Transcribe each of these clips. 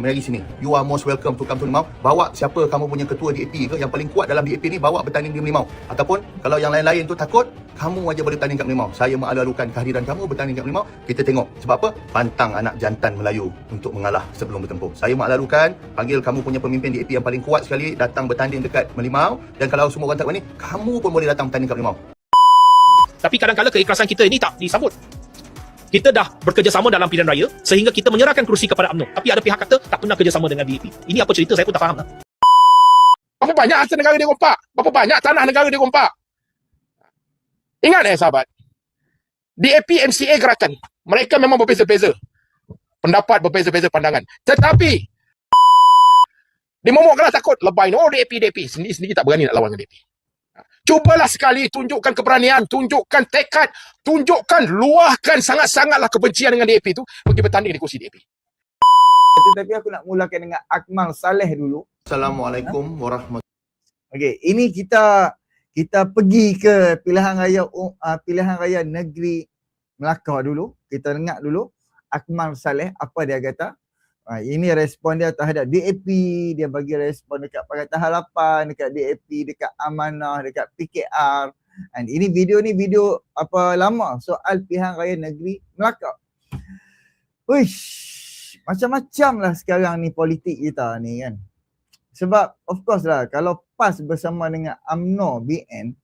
Mari sini. You are most welcome to come to Limau. Bawa siapa kamu punya ketua DAP ke yang paling kuat dalam DAP ni bawa bertanding di Limau. Ataupun kalau yang lain-lain tu takut, kamu aja boleh bertanding kat Limau. Saya mengalu-alukan kehadiran kamu bertanding kat Limau. Kita tengok. Sebab apa? Pantang anak jantan Melayu untuk mengalah sebelum bertempur. Saya mengalu-alukan panggil kamu punya pemimpin DAP yang paling kuat sekali datang bertanding dekat Melimau dan kalau semua orang tak berani, kamu pun boleh datang bertanding kat Melimau. Tapi kadang-kadang keikhlasan kita ini tak disambut. Kita dah bekerjasama dalam pilihan raya sehingga kita menyerahkan kerusi kepada UMNO. Tapi ada pihak kata tak pernah kerjasama dengan DAP. Ini apa cerita saya pun tak faham. Lah. Berapa banyak harta negara dia rompak? Berapa banyak tanah negara dia rompak? Ingat eh sahabat. DAP MCA gerakan. Mereka memang berbeza-beza. Pendapat berbeza-beza pandangan. Tetapi dia momok kelas takut lebay ni. Oh DAP, DAP. Sendiri-sendiri tak berani nak lawan dengan DAP. Cubalah sekali tunjukkan keberanian, tunjukkan tekad, tunjukkan, luahkan sangat-sangatlah kebencian dengan DAP tu pergi bertanding di kursi DAP. Tetapi aku nak mulakan dengan Akmal Saleh dulu. Assalamualaikum warahmatullahi Okey, ini kita kita pergi ke pilihan raya uh, pilihan raya negeri Melaka dulu. Kita dengar dulu Akmal Saleh apa dia kata. Uh, ini respon dia terhadap DAP, dia bagi respon dekat Pakatan Harapan, dekat DAP, dekat Amanah, dekat PKR. And ini video ni video apa lama soal pilihan raya negeri Melaka. Wish, macam-macam lah sekarang ni politik kita ni kan. Sebab of course lah kalau PAS bersama dengan UMNO BN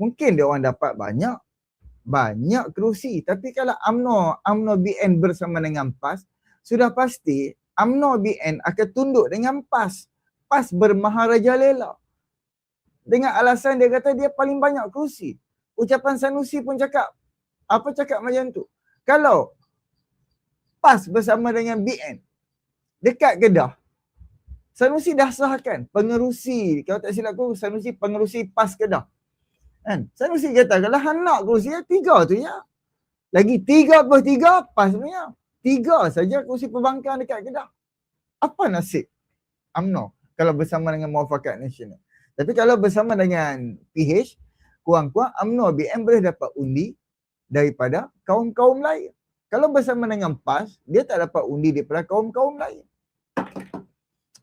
mungkin dia orang dapat banyak banyak kerusi tapi kalau UMNO UMNO BN bersama dengan PAS sudah pasti UMNO BN akan tunduk dengan PAS PAS bermaharaja lela dengan alasan dia kata dia paling banyak kerusi ucapan Sanusi pun cakap apa cakap macam tu kalau PAS bersama dengan BN dekat Kedah Sanusi dah sahkan pengerusi kalau tak silap aku Sanusi pengerusi PAS Kedah. Kan? Sanusi kata kalau nak kerusi ya tiga tu ya. Lagi tiga plus tiga PAS punya. Tiga saja kerusi perbankan dekat Kedah. Apa nasib UMNO kalau bersama dengan Muafakat Nasional? Tapi kalau bersama dengan PH, kurang-kurang UMNO BM boleh dapat undi daripada kaum-kaum lain. Kalau bersama dengan PAS, dia tak dapat undi daripada kaum-kaum lain.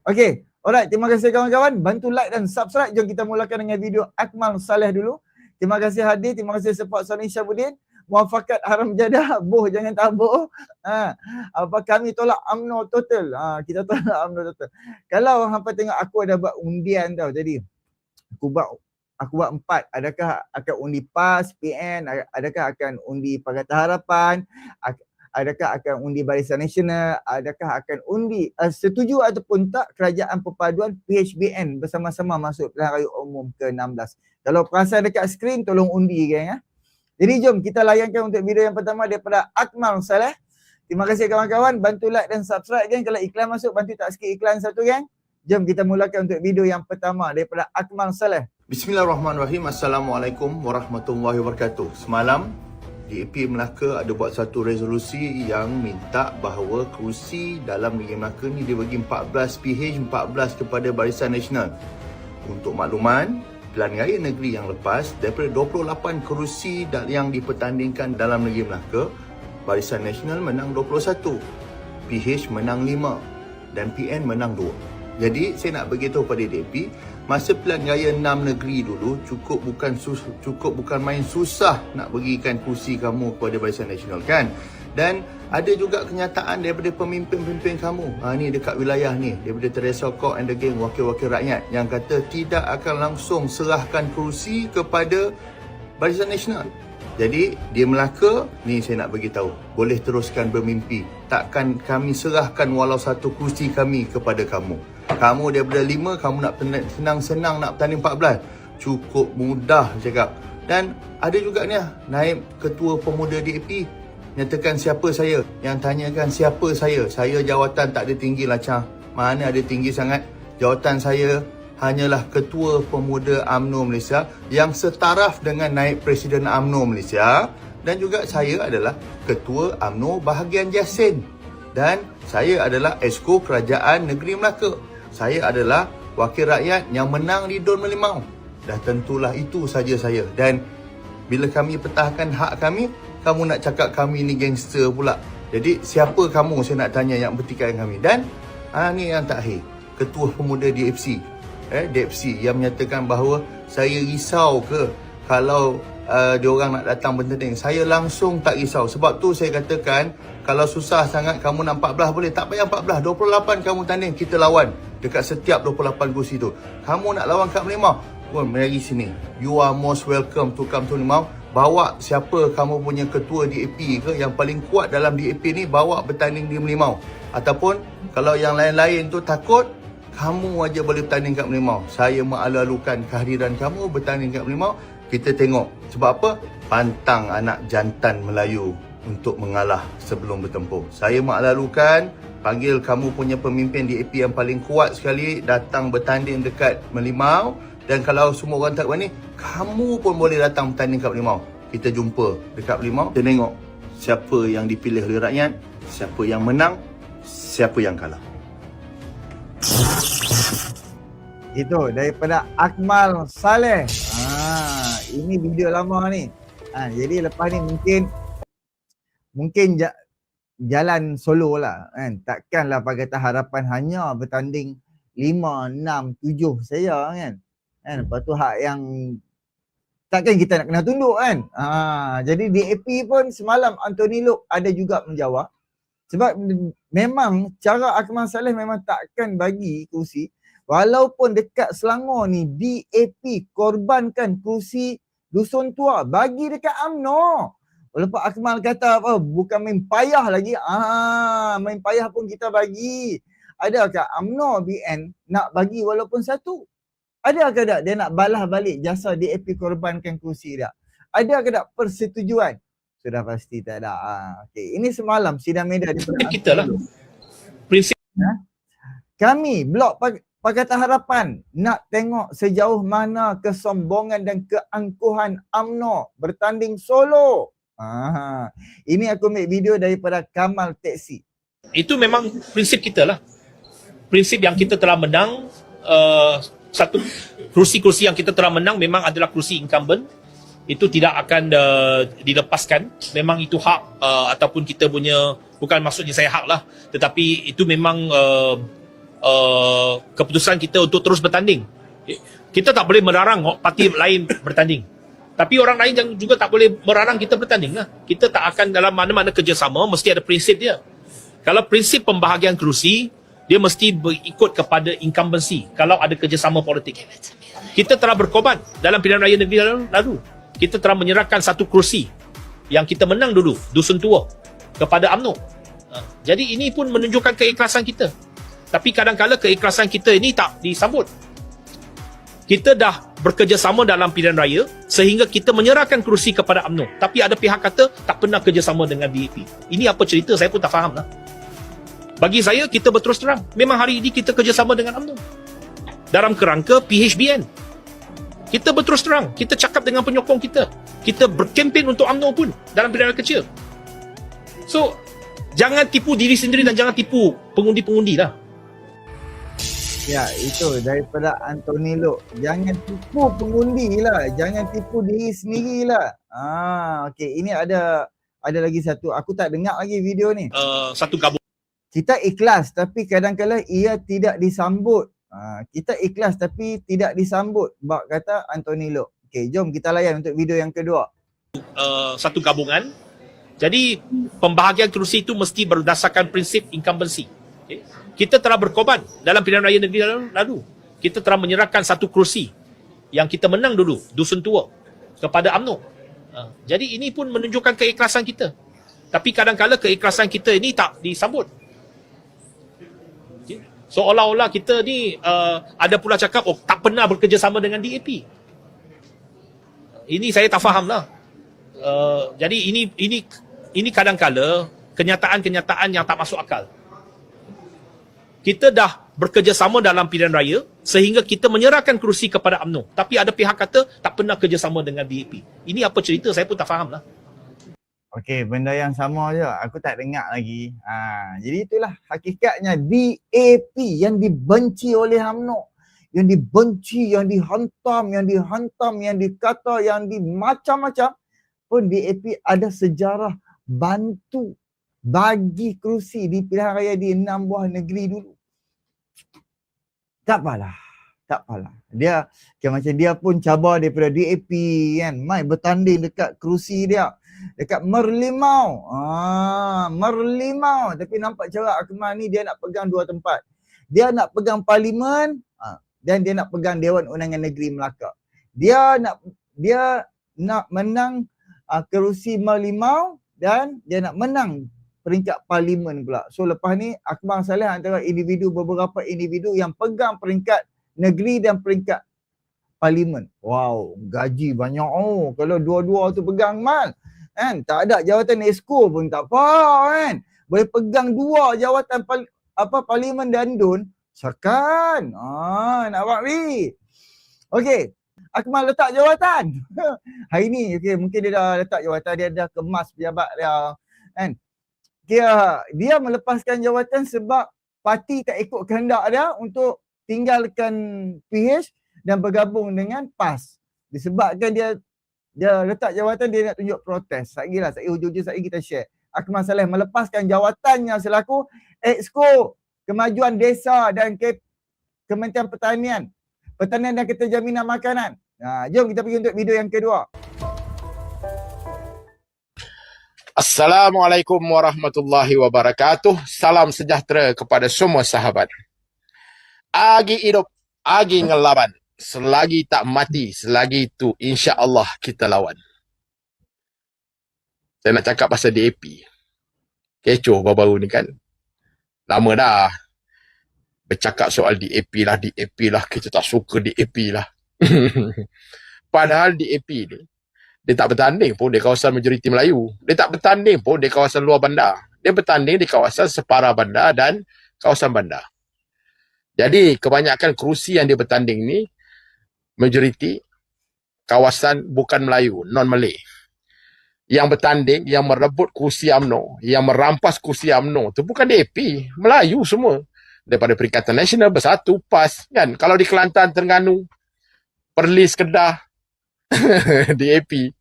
Okey, alright. Terima kasih kawan-kawan. Bantu like dan subscribe. Jom kita mulakan dengan video Akmal Saleh dulu. Terima kasih hadir. Terima kasih support Soni Syabuddin. Muafakat haram jadah. Boh jangan tabuk. Ha. Apa kami tolak UMNO total. Ha. Kita tolak UMNO total. Kalau hampa tengok aku ada buat undian tau. Jadi aku buat aku buat empat. Adakah akan undi PAS, PN, adakah akan undi Pakatan Harapan, adakah akan undi Barisan Nasional, adakah akan undi uh, setuju ataupun tak kerajaan perpaduan PHBN bersama-sama masuk pilihan raya umum ke-16. Kalau perasan dekat skrin tolong undi geng ya. Jadi jom kita layankan untuk video yang pertama daripada Akmal Saleh. Terima kasih kawan-kawan, bantu like dan subscribe geng. Kalau iklan masuk bantu tak skip iklan satu geng. Jom kita mulakan untuk video yang pertama daripada Akmal Saleh. Bismillahirrahmanirrahim. Assalamualaikum warahmatullahi wabarakatuh. Semalam DAP Melaka ada buat satu resolusi yang minta bahawa kerusi dalam Negeri Melaka ni dia bagi 14 PH, 14 kepada Barisan Nasional. Untuk makluman, pilihan raya negeri yang lepas, daripada 28 kerusi yang dipertandingkan dalam Negeri Melaka, Barisan Nasional menang 21. PH menang 5 dan PN menang 2. Jadi saya nak beritahu pada DAP masa pilihan raya 6 negeri dulu cukup bukan sus, cukup bukan main susah nak berikan kursi kamu kepada Barisan Nasional kan. Dan ada juga kenyataan daripada pemimpin-pemimpin kamu. Ha ni dekat wilayah ni daripada Teresa Kok and the gang wakil-wakil rakyat yang kata tidak akan langsung serahkan kursi kepada Barisan Nasional. Jadi dia Melaka ni saya nak bagi tahu boleh teruskan bermimpi takkan kami serahkan walau satu kursi kami kepada kamu kamu daripada lima, kamu nak senang-senang nak bertanding 14. Cukup mudah cakap. Dan ada juga ni lah, naib ketua pemuda DAP. Nyatakan siapa saya. Yang tanyakan siapa saya. Saya jawatan tak ada tinggi lah. Mana ada tinggi sangat. Jawatan saya hanyalah ketua pemuda AMNO Malaysia yang setaraf dengan naib presiden AMNO Malaysia. Dan juga saya adalah ketua AMNO bahagian Jasin. Dan saya adalah esko kerajaan negeri Melaka saya adalah wakil rakyat yang menang di Don Melimau. Dah tentulah itu saja saya. Dan bila kami petahkan hak kami, kamu nak cakap kami ni gangster pula. Jadi siapa kamu saya nak tanya yang bertikai kami. Dan Ha ni yang terakhir. Ketua Pemuda DFC. Eh DFC yang menyatakan bahawa saya risau ke kalau uh, diorang nak datang bertanding. Saya langsung tak risau. Sebab tu saya katakan kalau susah sangat kamu nak 14 boleh. Tak payah 14. 28 kamu tanding. Kita lawan. Dekat setiap 28 kursi tu. Kamu nak lawan kat Merlimau. Pun mari sini. You are most welcome to come to Merlimau. Bawa siapa kamu punya ketua DAP ke yang paling kuat dalam DAP ni bawa bertanding di Merlimau. Ataupun kalau yang lain-lain tu takut kamu aja boleh bertanding kat Merlimau. Saya mengalu-alukan kehadiran kamu bertanding kat Merlimau. Kita tengok. Sebab apa? Pantang anak jantan Melayu untuk mengalah sebelum bertempur. Saya mengalu-alukan panggil kamu punya pemimpin DAP yang paling kuat sekali datang bertanding dekat Merlimau dan kalau semua orang tak berani, kamu pun boleh datang bertanding kat Merlimau. Kita jumpa dekat Merlimau, kita tengok siapa yang dipilih oleh rakyat, siapa yang menang, siapa yang kalah. Itu daripada Akmal Saleh. Ha, ini video lama ni. Ha, jadi lepas ni mungkin mungkin ja, jalan solo lah kan. Takkanlah Pakatan Harapan hanya bertanding 5, 6, 7 saya kan. Kan lepas tu hak yang takkan kita nak kena tunduk kan. Ha, jadi DAP pun semalam Anthony Lok ada juga menjawab. Sebab memang cara Akmal Saleh memang takkan bagi kursi walaupun dekat Selangor ni DAP korbankan kursi dusun tua bagi dekat AMNO. Walaupun Akmal kata apa bukan main payah lagi. Ah, main payah pun kita bagi. Adakah AMNO BN nak bagi walaupun satu? Adakah tak dia nak balas balik jasa DAP korbankan kursi dia? Adakah tak persetujuan? Sudah pasti tak ada. Ah, okay. Ini semalam sidang media di Kita lah. Prinsip Kami blok Pak- Pakatan Harapan nak tengok sejauh mana kesombongan dan keangkuhan AMNO bertanding solo. Ah, ini aku ambil video daripada Kamal Teksi. itu memang prinsip kita lah. Prinsip yang kita telah menang uh, satu kursi-kursi yang kita telah menang memang adalah kursi incumbent. Itu tidak akan uh, dilepaskan. Memang itu hak uh, ataupun kita punya bukan maksudnya saya hak lah. Tetapi itu memang uh, uh, keputusan kita untuk terus bertanding. Kita tak boleh melarang parti lain bertanding. Tapi orang lain yang juga tak boleh melarang kita bertanding lah. Kita tak akan dalam mana-mana kerjasama mesti ada prinsip dia. Kalau prinsip pembahagian kerusi dia mesti berikut kepada incumbency kalau ada kerjasama politik kita telah berkorban dalam pilihan raya negeri lalu, lalu kita telah menyerahkan satu kursi yang kita menang dulu dusun tua kepada AMNO. Ha, Jadi ini pun menunjukkan keikhlasan kita. Tapi kadang-kala keikhlasan kita ini tak disambut. Kita dah bekerjasama dalam pilihan raya sehingga kita menyerahkan kursi kepada AMNO. Tapi ada pihak kata tak pernah kerjasama dengan DAP. Ini apa cerita saya pun tak faham lah. Bagi saya kita berterus terang. Memang hari ini kita kerjasama dengan AMNO. Dalam kerangka PHBN. Kita berterus terang, kita cakap dengan penyokong kita. Kita berkempen untuk UMNO pun dalam pilihan kecil. So, jangan tipu diri sendiri dan jangan tipu pengundi-pengundi lah. Ya, itu daripada Anthony Lok. Jangan tipu pengundi lah. Jangan tipu diri sendiri lah. Ah, okey. Ini ada ada lagi satu. Aku tak dengar lagi video ni. Uh, satu gabung Kita ikhlas tapi kadang-kadang ia tidak disambut. Ah, kita ikhlas tapi tidak disambut. Bak kata Anthony Lok. Okey, jom kita layan untuk video yang kedua. uh, satu gabungan. Jadi pembahagian kerusi itu mesti berdasarkan prinsip incumbency. Okay. Kita telah berkorban dalam pilihan raya negeri lalu. Kita telah menyerahkan satu kursi yang kita menang dulu dusun tua kepada AMNO. Uh, jadi ini pun menunjukkan keikhlasan kita. Tapi kadang-kala keikhlasan kita ini tak disambut. Seolah-olah kita ni uh, ada pula cakap oh tak pernah bekerjasama dengan DAP. Ini saya tak faham lah. Uh, jadi ini ini ini kadang-kala kenyataan-kenyataan yang tak masuk akal. Kita dah bekerjasama dalam pilihan raya sehingga kita menyerahkan kerusi kepada AMNO. Tapi ada pihak kata tak pernah kerjasama dengan DAP. Ini apa cerita saya pun tak faham lah. Okey, benda yang sama je. Aku tak dengar lagi. Ha, jadi itulah hakikatnya DAP yang dibenci oleh UMNO. Yang dibenci, yang dihantam, yang dihantam, yang dikata, yang dimacam-macam. Pun DAP ada sejarah bantu bagi kerusi di pilihan raya di enam buah negeri dulu. tak apalah. Tak apalah. Dia okay, macam dia pun cabar daripada DAP kan. Mai bertanding dekat kerusi dia. Dekat Merlimau. Ah, Merlimau. Tapi nampak cara Akmal ni dia nak pegang dua tempat. Dia nak pegang parlimen ah, dan dia nak pegang Dewan Undangan Negeri Melaka. Dia nak dia nak menang uh, kerusi Merlimau dan dia nak menang peringkat parlimen pula. So lepas ni Akbar Saleh antara individu beberapa individu yang pegang peringkat negeri dan peringkat parlimen. Wow, gaji banyak oh kalau dua-dua tu pegang mal. Kan? Tak ada jawatan esko pun tak apa kan. Boleh pegang dua jawatan pal- apa parlimen dan DUN, sakan. Ah, nak buat ni. Okey. Akmal letak jawatan. Hari ni okey mungkin dia dah letak jawatan dia dah kemas pejabat dia kan. Dia dia melepaskan jawatan sebab parti tak ikut kehendak dia untuk tinggalkan PH dan bergabung dengan PAS. Disebabkan dia dia letak jawatan dia nak tunjuk protes. Lagi lah, saya hujung-hujung saya kita share. Akmal Saleh melepaskan jawatannya selaku Exco Kemajuan Desa dan Ke Kementerian Pertanian. Pertanian dan Keterjaminan Makanan. Ha, jom kita pergi untuk video yang kedua. Assalamualaikum warahmatullahi wabarakatuh. Salam sejahtera kepada semua sahabat. Agi hidup, agi ngelaban. Selagi tak mati, selagi itu insya Allah kita lawan. Saya nak cakap pasal DAP. Kecoh baru-baru ni kan. Lama dah. Bercakap soal DAP lah, DAP lah. Kita tak suka DAP lah. Padahal DAP ni, dia tak bertanding pun di kawasan majoriti Melayu. Dia tak bertanding pun di kawasan luar bandar. Dia bertanding di kawasan separa bandar dan kawasan bandar. Jadi kebanyakan kerusi yang dia bertanding ni majoriti kawasan bukan Melayu, non-Malay. Yang bertanding, yang merebut kursi UMNO, yang merampas kursi UMNO tu bukan DAP, Melayu semua. Daripada Perikatan Nasional bersatu, PAS kan. Kalau di Kelantan, Terengganu, Perlis, Kedah, DAP.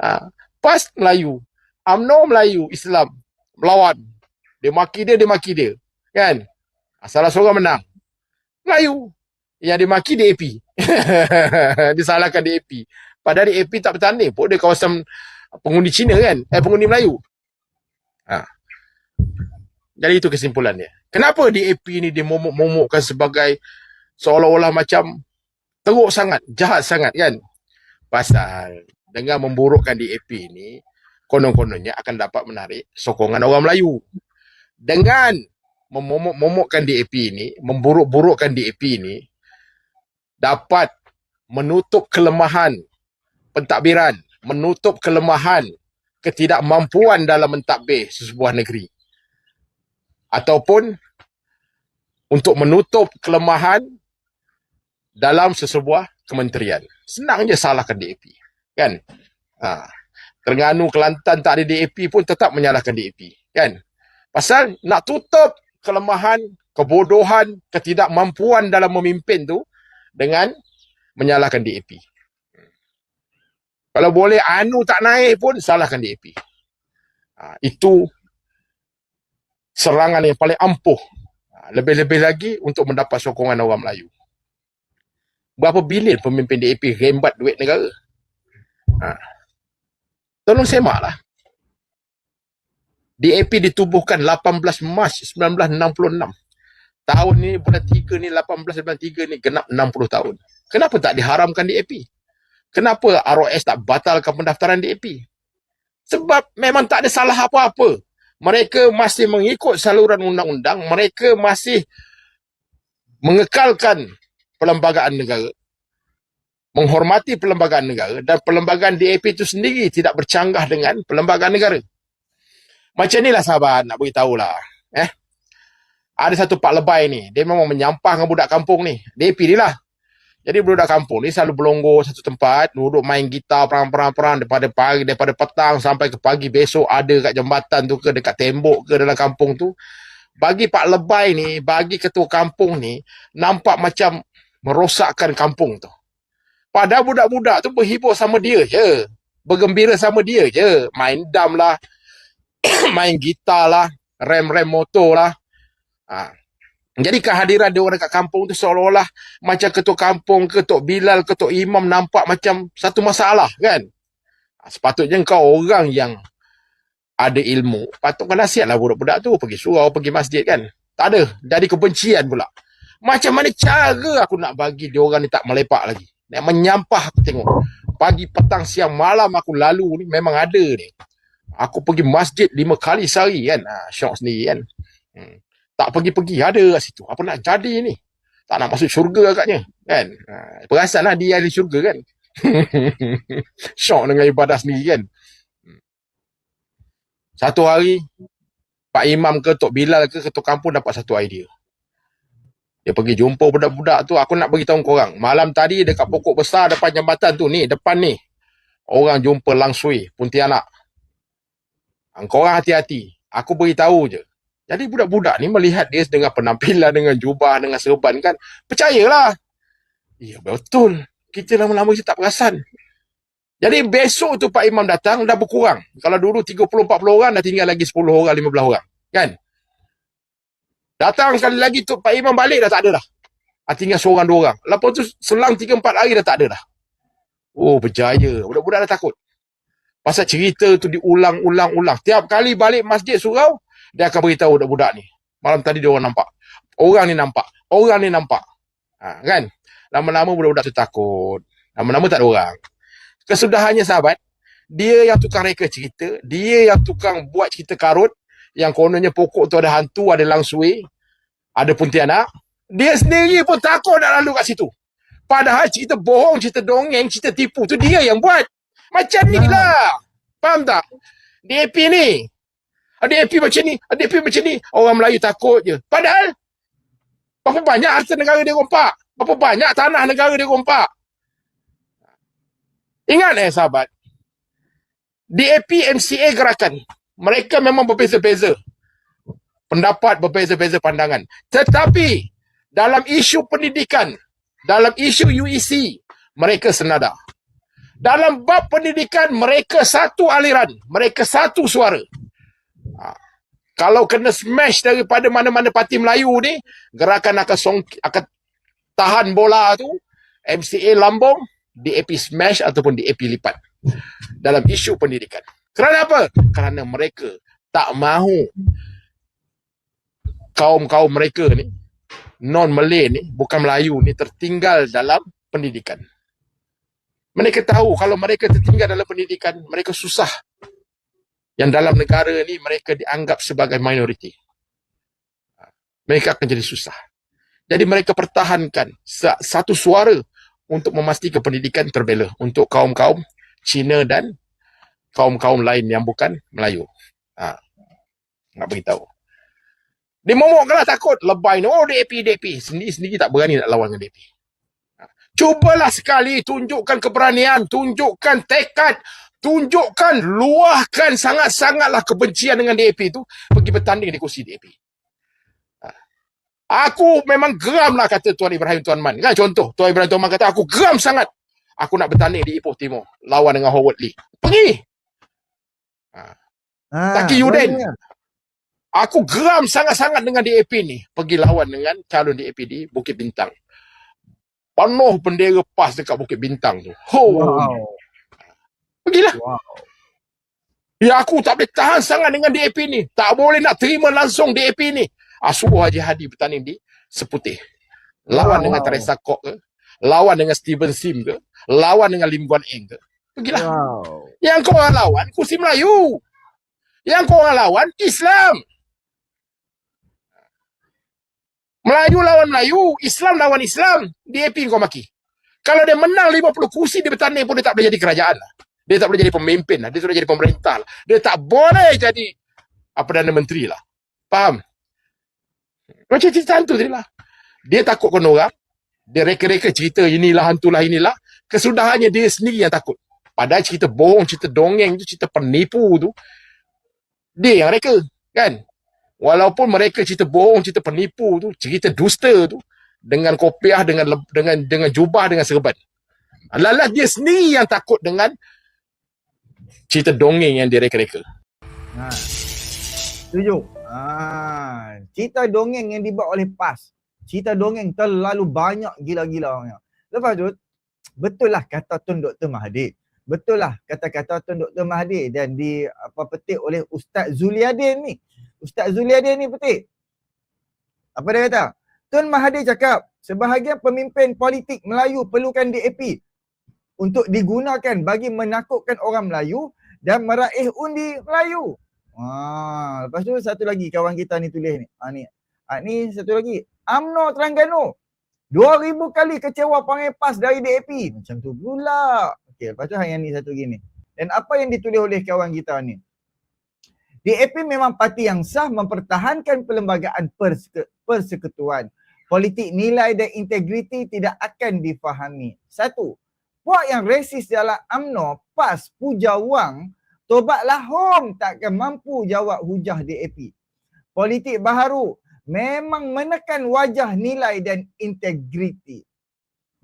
Ha, PAS Melayu. UMNO Melayu, Islam. Melawan. Dia maki dia, dia maki dia. Kan? Salah seorang menang. Melayu. Yang dia maki DAP. Disalahkan DAP. Padahal DAP tak bertanding pun dia kawasan pengundi Cina kan. Eh pengundi Melayu. Ha. Jadi itu kesimpulannya. Kenapa DAP ni dia momok-momokkan sebagai seolah-olah macam teruk sangat, jahat sangat kan? Pasal dengan memburukkan DAP ni, konon-kononnya akan dapat menarik sokongan orang Melayu. Dengan memomok-momokkan DAP ni, memburuk-burukkan DAP ni, dapat menutup kelemahan pentadbiran, menutup kelemahan ketidakmampuan dalam mentadbir sesebuah negeri. Ataupun untuk menutup kelemahan dalam sesebuah kementerian. Senang je salahkan DAP. Kan? Ha. Terengganu, Kelantan tak ada DAP pun tetap menyalahkan DAP. Kan? Pasal nak tutup kelemahan, kebodohan, ketidakmampuan dalam memimpin tu dengan menyalahkan DAP. Kalau boleh anu tak naik pun salahkan DAP. Ha, itu serangan yang paling ampuh. Ha, lebih-lebih lagi untuk mendapat sokongan orang Melayu. Berapa bilion pemimpin DAP rembat duit negara? Ha. Tolong semak lah. DAP ditubuhkan 18 Mac 1966. Tahun ni bulan 3 ni 1893 ni genap 60 tahun. Kenapa tak diharamkan DAP? Kenapa ROS tak batalkan pendaftaran DAP? Sebab memang tak ada salah apa-apa. Mereka masih mengikut saluran undang-undang. Mereka masih mengekalkan perlembagaan negara. Menghormati perlembagaan negara. Dan perlembagaan DAP itu sendiri tidak bercanggah dengan perlembagaan negara. Macam inilah sahabat nak beritahu lah. Eh? Ada satu pak lebay ni. Dia memang menyampah dengan budak kampung ni. DAP ni lah. Jadi budak kampung ni selalu berlonggo satu tempat, duduk main gitar perang-perang-perang daripada pagi, daripada petang sampai ke pagi besok ada kat jambatan tu ke dekat tembok ke dalam kampung tu. Bagi Pak Lebay ni, bagi ketua kampung ni, nampak macam merosakkan kampung tu. Padahal budak-budak tu berhibur sama dia je. Bergembira sama dia je. Main dam lah, main gitar lah, rem-rem motor lah. Ha. Jadi kehadiran dia orang dekat kampung tu seolah-olah macam ketua kampung, ketua Bilal, ketua Imam nampak macam satu masalah kan. Ah, Sepatutnya kau orang yang ada ilmu, patut kau nasihatlah budak-budak tu pergi surau, pergi masjid kan. Tak ada, jadi kebencian pula. Macam mana cara aku nak bagi dia orang ni tak melepak lagi. Nak menyampah aku tengok. Pagi, petang, siang, malam aku lalu ni memang ada ni. Aku pergi masjid lima kali sehari kan. Ha, syok sendiri kan. Hmm. Tak pergi-pergi ada kat situ. Apa nak jadi ni? Tak nak masuk syurga agaknya. Kan? Ha, perasanlah dia ahli syurga kan. syok dengan ibadah sendiri kan. Hmm. Satu hari, Pak Imam ke Tok Bilal ke Ketua Kampung dapat satu idea. Dia pergi jumpa budak-budak tu. Aku nak beritahu korang. Malam tadi dekat pokok besar depan jambatan tu ni. Depan ni. Orang jumpa langsui. Pontianak. Ha, Korang hati-hati. Aku beritahu je. Jadi budak-budak ni melihat dia dengan penampilan, dengan jubah, dengan serban kan. Percayalah. Ya betul. Kita lama-lama kita tak perasan. Jadi besok tu Pak Imam datang dah berkurang. Kalau dulu 30-40 orang dah tinggal lagi 10 orang, 15 orang. Kan? Datang sekali lagi tu Pak Imam balik dah tak ada dah. Ah, tinggal seorang dua orang. Lepas tu selang 3-4 hari dah tak ada dah. Oh berjaya. Budak-budak dah takut. Pasal cerita tu diulang-ulang-ulang. Tiap kali balik masjid surau, dia akan beritahu budak-budak ni. Malam tadi dia orang nampak. Orang ni nampak. Orang ni nampak. Ha, kan? Lama-lama budak-budak tu takut. Lama-lama tak ada orang. Kesudahannya sahabat, dia yang tukang reka cerita, dia yang tukang buat cerita karut, yang kononnya pokok tu ada hantu, ada langsui, ada pontianak. Dia sendiri pun takut nak lalu kat situ. Padahal cerita bohong, cerita dongeng, cerita tipu tu dia yang buat. Macam ni lah. Faham tak? DAP ni. DAP macam ni, DAP macam ni. Orang Melayu takut je. Padahal, berapa banyak harta negara dia rompak? Berapa banyak tanah negara dia rompak? Ingat eh sahabat, DAP MCA gerakan. Mereka memang berbeza-beza. Pendapat berbeza-beza pandangan. Tetapi dalam isu pendidikan, dalam isu UEC, mereka senada. Dalam bab pendidikan, mereka satu aliran. Mereka satu suara. Ha. Kalau kena smash daripada mana-mana parti Melayu ni, gerakan akan song, akan tahan bola tu, MCA lambung, DAP smash ataupun DAP lipat. Dalam isu pendidikan. Kerana apa? Kerana mereka tak mahu kaum-kaum mereka ni, non-Malay ni, bukan Melayu ni, tertinggal dalam pendidikan. Mereka tahu kalau mereka tertinggal dalam pendidikan, mereka susah. Yang dalam negara ni, mereka dianggap sebagai minoriti. Mereka akan jadi susah. Jadi mereka pertahankan satu suara untuk memastikan pendidikan terbela untuk kaum-kaum Cina dan kaum-kaum lain yang bukan Melayu. Ha. Nak beritahu. Dia momok lah takut. Lebay ni. Oh DAP, DAP. Sendiri-sendiri tak berani nak lawan dengan DAP. Ha. Cubalah sekali tunjukkan keberanian. Tunjukkan tekad. Tunjukkan, luahkan sangat-sangatlah kebencian dengan DAP tu. Pergi bertanding di kursi DAP. Ha. Aku memang geram lah kata Tuan Ibrahim Tuan Man. Kan contoh, Tuan Ibrahim Tuan Man kata, aku geram sangat. Aku nak bertanding di Ipoh Timur. Lawan dengan Howard Lee. Pergi. Ha, Taki Yuden. boleh. Aku geram sangat-sangat dengan DAP ni. Pergi lawan dengan calon DAP di Bukit Bintang. Penuh bendera PAS dekat Bukit Bintang tu. Ho. Wow. Pergilah. Wow. Ya aku tak boleh tahan sangat dengan DAP ni. Tak boleh nak terima langsung DAP ni. Ah, suruh Haji Hadi bertanding di Seputih. Lawan Wow. dengan Teresa Kok ke. Lawan dengan Steven Sim ke. Lawan dengan Lim Guan Eng ke. Pergilah. Wow. Yang kau orang lawan kursi Melayu. Yang kau orang lawan Islam. Melayu lawan Melayu, Islam lawan Islam. DAP kau maki. Kalau dia menang 50 kursi dia bertanding pun dia tak boleh jadi kerajaan lah. Dia tak boleh jadi pemimpin lah. Dia boleh jadi pemerintah lah. Dia tak boleh jadi apa Perdana Menteri lah. Faham? Macam cerita hantu tadi lah. Dia takut kau orang. Dia reka-reka cerita inilah hantulah inilah. Kesudahannya dia sendiri yang takut. Padahal cerita bohong, cerita dongeng tu, cerita penipu tu, dia yang reka, kan? Walaupun mereka cerita bohong, cerita penipu tu, cerita dusta tu, dengan kopiah, dengan dengan dengan jubah, dengan serban. Lalas dia sendiri yang takut dengan cerita dongeng yang dia reka-reka. Ha. Setuju. Ha, cerita dongeng yang dibuat oleh PAS. Cerita dongeng terlalu banyak gila-gila. Lepas tu, betul lah kata Tun Dr. Mahathir. Betul lah kata-kata Tun Dr. Mahathir dan di apa petik oleh Ustaz Zuliadin ni. Ustaz Zuliadin ni petik. Apa dia kata? Tun Mahathir cakap, sebahagian pemimpin politik Melayu perlukan DAP untuk digunakan bagi menakutkan orang Melayu dan meraih undi Melayu. Ah, lepas tu satu lagi kawan kita ni tulis ni. Ah ni. Ah ni satu lagi. AMNO Terengganu. 2000 kali kecewa panggil PAS dari DAP. Macam tu pula. Okey, lepas tu yang ni satu lagi ni. Dan apa yang ditulis oleh kawan kita ni? DAP memang parti yang sah mempertahankan perlembagaan perseke, persekutuan. Politik nilai dan integriti tidak akan difahami. Satu, puak yang resis dalam AMNO, PAS, Puja Wang Tobatlah home takkan mampu jawab hujah DAP. Politik baharu memang menekan wajah nilai dan integriti.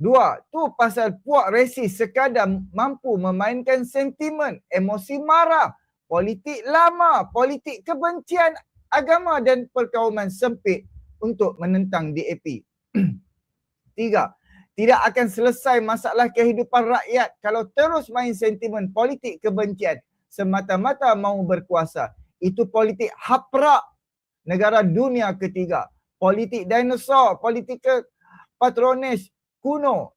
Dua, tu pasal puak resis sekadar mampu memainkan sentimen, emosi marah, politik lama, politik kebencian agama dan perkauman sempit untuk menentang DAP. Tiga, tidak akan selesai masalah kehidupan rakyat kalau terus main sentimen politik kebencian semata-mata mahu berkuasa. Itu politik haprak negara dunia ketiga. Politik dinosaur, politik patronis kuno.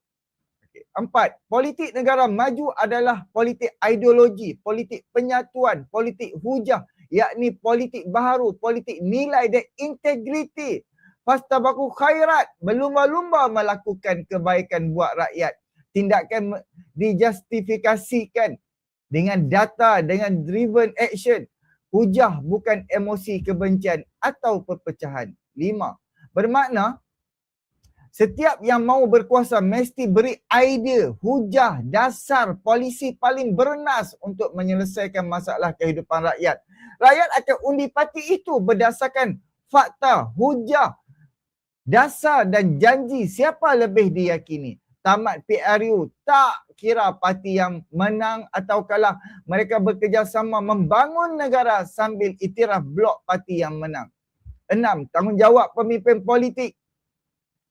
Empat, politik negara maju adalah politik ideologi, politik penyatuan, politik hujah, yakni politik baharu, politik nilai dan integriti. Fastabaku khairat, berlumba-lumba melakukan kebaikan buat rakyat. Tindakan dijustifikasikan dengan data, dengan driven action. Hujah bukan emosi kebencian atau perpecahan. Lima, bermakna setiap yang mau berkuasa mesti beri idea, hujah, dasar, polisi paling bernas untuk menyelesaikan masalah kehidupan rakyat. Rakyat akan undi parti itu berdasarkan fakta, hujah, dasar dan janji siapa lebih diyakini? Tamat PRU tak kira parti yang menang atau kalah. Mereka bekerjasama membangun negara sambil itiraf blok parti yang menang. Enam, tanggungjawab pemimpin politik.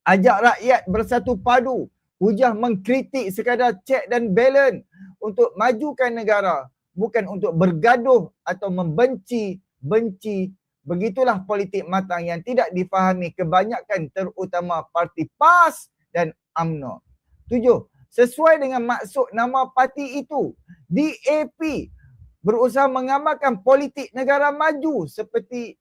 Ajak rakyat bersatu padu. Hujah mengkritik sekadar check dan balance untuk majukan negara bukan untuk bergaduh atau membenci benci begitulah politik matang yang tidak difahami kebanyakan terutama parti PAS dan AMNO Tujuh, sesuai dengan maksud nama parti itu, DAP berusaha mengamalkan politik negara maju seperti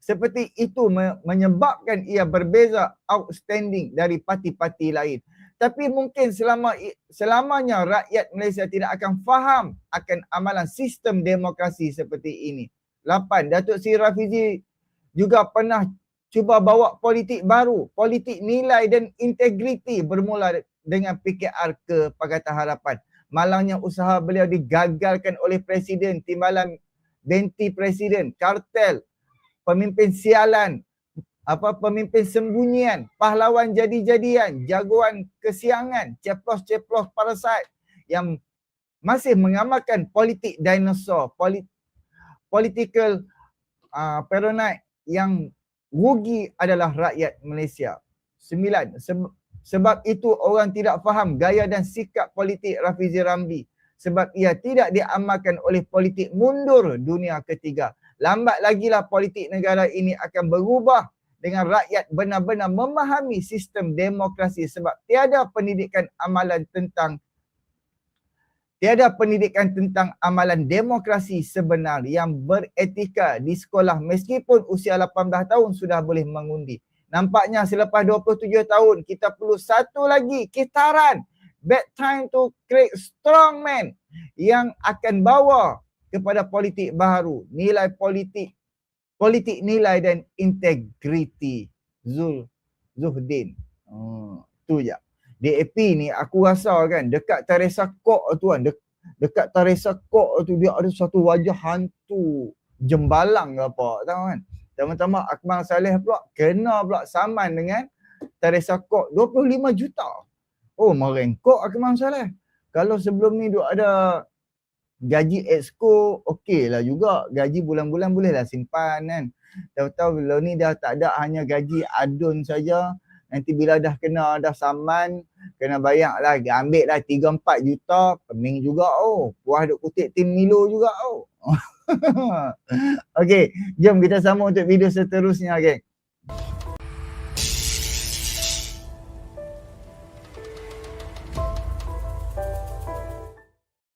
seperti itu menyebabkan ia berbeza outstanding dari parti-parti lain. Tapi mungkin selama selamanya rakyat Malaysia tidak akan faham akan amalan sistem demokrasi seperti ini. Lapan, Datuk Seri Rafizi juga pernah cuba bawa politik baru, politik nilai dan integriti bermula dengan PKR ke Pakatan Harapan. Malangnya usaha beliau digagalkan oleh Presiden, timbalan benti Presiden, kartel, pemimpin sialan, apa pemimpin sembunyian, pahlawan jadi-jadian, jagoan kesiangan, ceplos-ceplos parasite yang masih mengamalkan politik dinosaur, polit, political uh, paranoid yang rugi adalah rakyat Malaysia. Sembilan, sebab itu orang tidak faham gaya dan sikap politik Rafizi Ramli. Sebab ia tidak diamalkan oleh politik mundur dunia ketiga. Lambat lagilah politik negara ini akan berubah dengan rakyat benar-benar memahami sistem demokrasi sebab tiada pendidikan amalan tentang tiada pendidikan tentang amalan demokrasi sebenar yang beretika di sekolah meskipun usia 18 tahun sudah boleh mengundi. Nampaknya selepas 27 tahun kita perlu satu lagi kitaran. Bad time to create strong man yang akan bawa kepada politik baru. Nilai politik, politik nilai dan integriti. Zul, Zuhdin. Hmm, tu je. DAP ni aku rasa kan dekat Teresa Kok tu kan. De- dekat Teresa Kok tu dia ada satu wajah hantu. Jembalang ke apa tahu kan. Tama-tama Akmal Saleh pula kena pula saman dengan Teresa Kok 25 juta. Oh merengkok Akmal Saleh. Kalau sebelum ni duk ada gaji exco okey lah juga. Gaji bulan-bulan boleh lah simpan kan. Tahu-tahu bila ni dah tak ada hanya gaji adun saja. Nanti bila dah kena dah saman, kena bayar lah, ambil lah 3-4 juta, pening juga oh. Puas duk kutip tim Milo juga oh. Okey, jom kita sambung untuk video seterusnya geng.